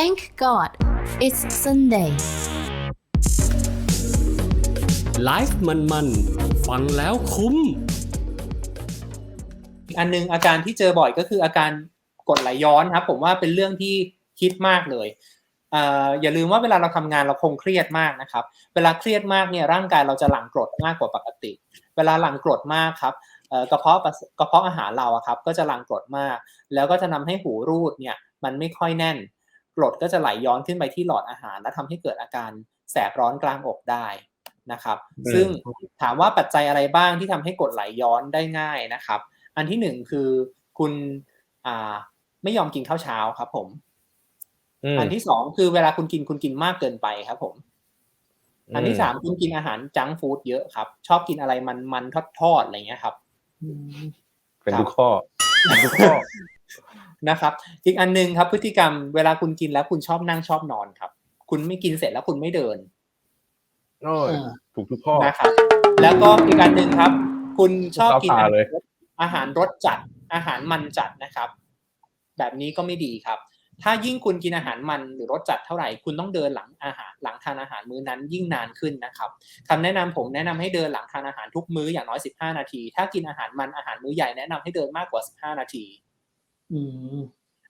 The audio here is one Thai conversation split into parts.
Thank God it's Sunday. ไลฟ์มันๆฟังแล้วคุ้ม อีกอันนึงอาการที่เจอบ่อยก็คืออาการกดไหลย้อนครับ ผมว่าเป็นเรื่องที่คิดมากเลยเอ่ออย่าลืมว่าเวลาเราทำงานเราคงเครียดมากนะครับ เวลาเครียดมากเนี่ยร่างกายเราจะหลั่งกรดมากกว่าปกติ เวลาหลั่งกรดมากครับเอ่อกระเพาะปัสกระเพาะอาหารเราอะครับ ก็จะหลั่งกรดมาก แล้วก็จะนำให้หูรูดเนี่ยมันไม่ค่อยแน่น กรดก็จะไหลย้อนขึ้นไปที่หลอดอาหาร และทำให้เกิดอาการแสบร้อนกลางอกได้นะครับอืมซึ่งถามว่าปัจจัยอะไรบ้างที่ทำให้กรดไหลย้อนได้ง่ายนะครับ อันที่หนึ่งคือคุณอ่าไม่ยอมกินข้าวเช้าครับ ผมมอันที่สองคือเวลาคุณกินคุณกินมากเกินไปครับ ผม อันที่สามคุณกินอาหารจังก์ฟู้ดเยอะครับ ชอบกินอะไรมันมันทอดทอดๆอะไรเงี้ยครับ เป็นครับทุกข้อเป็นทุกข้อ นะครับ อีกอันหนึงครับพฤติกรรมเวลาคุณกินแล้วคุณชอบนั่งชอบนอนครับ คุณไม่กินเสร็จแล้วคุณไม่เดินโอ้ยเออถูกทุกข้อนะครับ แล้วก็อีกอันหนึ่งครับ คุณชอบกินเข้าตาเลยอาหารรสจัด อาหารมันจัดนะครับ แบบนี้ก็ไม่ดีครับ ถ้ายิ่งคุณกินอาหารมันหรือรสจัดเท่าไหร่ คุณต้องเดินหลังอาหารหลังทานอาหารมื้อนั้นยิ่งนานขึ้นนะครับคำแนะนำผมแนะนำให้เดินหลังทานอาหารทุกมื้ออย่างน้อย 15 นาที ถ้ากินอาหารมันอาหารมื้อใหญ่แนะนำให้เดินมากกว่า 15 นาทีอืม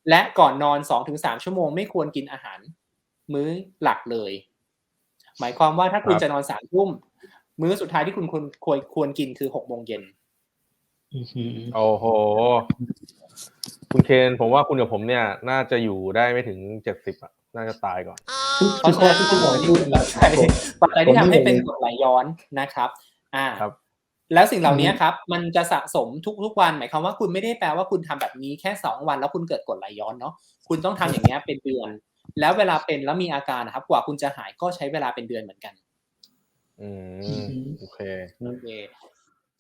และก่อนนอน2-3ชั่วโมงไม่ควรกินอาหาร มื้อหลักเลย หมายความว่าถ้าคุณครับจะนอนสามทุ่มมื้อสุดท้ายที่คุณควรควรควรกินคือหกโมงเย็นอืมอืมโอ้โห คุณเคนผมว่าคุณกับผมเนี่ย น่าจะอยู่ได้ไม่ถึงเจ็ดสิบอะ น่าจะตายก่อนทุกเพทุราะกข้อฉะนั้นที่คุณหมอพูดนะใช่ปัจจัยที่ทำให้เป็นผมไม่เห็นกรดไหลย้อนนะครับ อ่าครับ แล้วสิ่งเหล่านี้ครับมันจะสะสมทุกๆวัน หมายความว่าคุณไม่ได้แปลว่าคุณทำแบบนี้แค่สองวัน แล้วคุณเกิดกรดไหลย้อนเนาะคุณต้องทำอย่างเงี้ยเป็นเดือน แล้วเวลาเป็นแล้วมีอาการนะครับ กว่าคุณจะหายก็ใช้เวลาเป็นเดือนเหมือนกัน อืมโอเคโอเค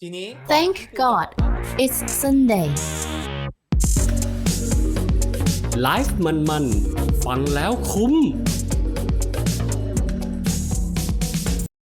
ทีนี้ Thank God it's Sunday. ไลฟ์มันๆ ฟังแล้วคุ้ม